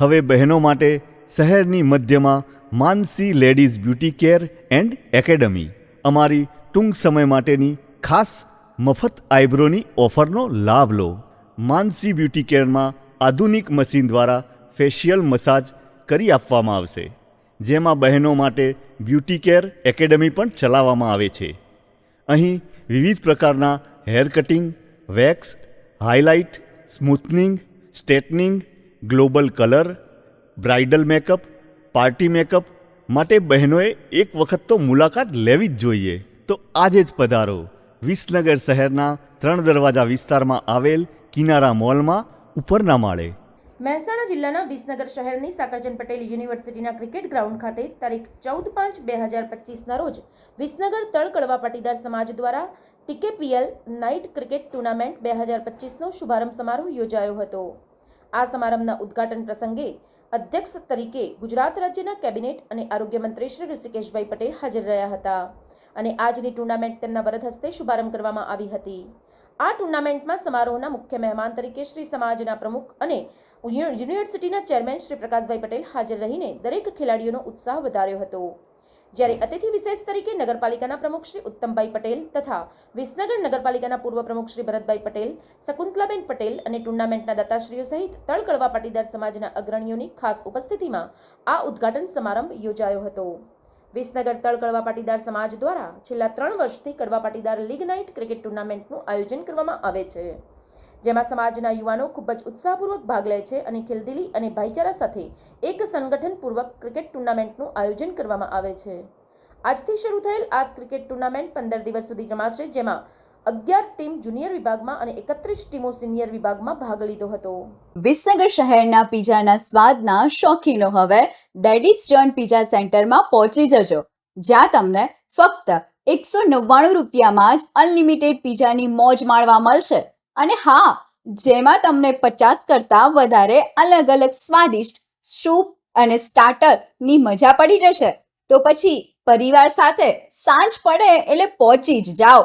હવે બહેનો માટે શહેરની મધ્યમાં Mansi ladies beauty care and academy. અમારી ટૂંક સમય માટેની ખાસ મફત આઈબ્રોની ઓફરનો લાભ લો. માનસી બ્યુટી કેરમાં આધુનિક મશીન દ્વારા ફેશિયલ મસાજ કરી આપવામાં આવશે, જેમાં બહેનો માટે બ્યુટી કેર એકેડમી પણ ચલાવવામાં આવે છે. અહીં વિવિધ પ્રકારના hair cutting, wax, highlight, smoothening straightening global colour, bridal makeup, party makeup માટે બહેનોએ એક વખત તો મુલાકાત લેવી જ જોઈએ. તો આજે જ પધારો. વિસનગર શહેરના ત્રણ દરવાજા વિસ્તારમાં આવેલ કિનારા મોલમાં ઉપરના માળે. મહેસાણા જિલ્લાના વિસનગર શહેરની સાકરચંદ પટેલ યુનિવર્સિટીના ક્રિકેટ ગ્રાઉન્ડ ખાતે તારીખ ચૌદ પાંચ બે હજાર પચીસના રોજ વિસનગર તળકડવા પાટીદાર સમાજ દ્વારા ટીકેપીએલ નાઇટ ક્રિકેટ ટુર્નામેન્ટ બે હજાર પચીસનો શુભારંભ સમારોહ યોજાયો હતો. આ સમારંભના ઉદ્ઘાટન પ્રસંગે અધ્યક્ષ તરીકે ગુજરાત રાજ્યના કેબિનેટ અને આરોગ્ય મંત્રી શ્રી ઋષિકેશભાઈ પટેલ હાજર રહ્યા હતા. અને આજની ટુર્નામેન્ટ તેમના વરદ હસ્તે શુભારંભ કરવામાં આવી હતી. આ ટુર્નામેન્ટમાં સમારોહના મુખ્ય મહેમાન તરીકે શ્રી સમાજના પ્રમુખ અને યુનિવર્સિટીના ચેરમેન શ્રી પ્રકાશભાઈ પટેલ હાજર રહીને દરેક ખેલાડીઓનો ઉત્સાહ વધાર્યો હતો. જ્યારે અતિથિ વિશેષ તરીકે નગરપાલિકાના પ્રમુખ શ્રી ઉત્તમભાઈ પટેલ તથા વિસનગર નગરપાલિકાના પૂર્વ પ્રમુખ શ્રી ભરતભાઈ પટેલ, શકુંતલાબેન પટેલ અને ટુર્નામેન્ટના દાતાશ્રીઓ સહિત તળકળવા પાટીદાર સમાજના અગ્રણીઓની ખાસ ઉપસ્થિતિમાં આ ઉદ્ઘાટન સમારંભ યોજાયો હતો. વિસનગર તળકડવા પાટીદાર સમાજ દ્વારા છેલ્લા ત્રણ વર્ષથી Kadva Patidar league night cricket ટુર્નામેન્ટનું આયોજન કરવામાં આવે છે. જેમાં સમાજના યુવાનો ખૂબ જ ઉત્સાહપૂર્વક ભાગ લે છે અને ખેલદિલી અને ભાઈચારા સાથે એક સંગઠનપૂર્વક ક્રિકેટ ટુર્નામેન્ટનું આયોજન કરવામાં આવે છે. આજથી શરૂ થયેલ આ ક્રિકેટ ટુર્નામેન્ટ પંદર દિવસ સુધી રમાશે જેમાં અગિયાર ટીમ જુનિયર વિભાગમાં અને એકત્રીસ ટીમો સિનિયર વિભાગમાં ભાગ લીધો હતો. વિસનગર શહેરના પીઝાના સ્વાદના શોખીનો હવે ડેડીઝ જોન પીઝા સેન્ટરમાં પહોંચી જજો, જ્યાં તમને ફક્ત એકસો નવ્વાણું રૂપિયામાં જ અનલિમિટેડ પીઝાની મોજ માણવા મળશે. અને હા, જેમાં તમને પચાસ કરતાં વધારે અલગ અલગ સ્વાદિષ્ટ સૂપ અને સ્ટાર્ટરની મજા પડી જશે. તો પછી પરિવાર સાથે સાંજ પડે એટલે પહોંચી જ જાઓ.